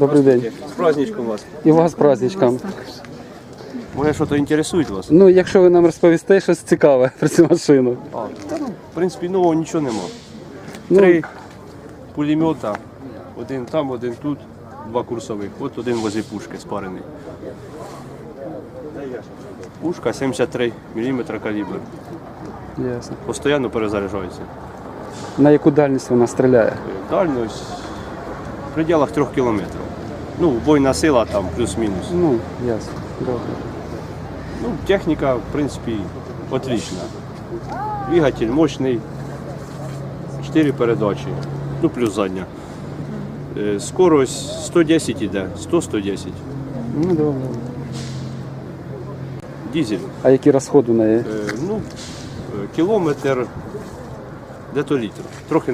Добрий день. З праздничком вас. І вас з праздничком. Може, що то інтересує вас? Ну, якщо ви нам розповісте щось цікаве про цю машину. А, та, ну, в принципі, нового нічого нема. Ну, Три пулемета, один там, один тут, два курсових. От один возле пушки спарений. Пушка 73 мм калібр. Ясно. Постоянно перезаряджається. На яку дальність вона стріляє? Дальність в пределах 3 кілометрів. Ну, бойна сила там плюс-мінус. Ну, ясно. Добре. Ну, техніка, в принципі, отлична. Двигатель мощний, 4 передачі, ну плюс задня. Е, Скорость 110 іде, 100-110. Ну, добре. Дізель. А які розходи у неї? Е, Ну, е, кілометр, де то літр. Трохи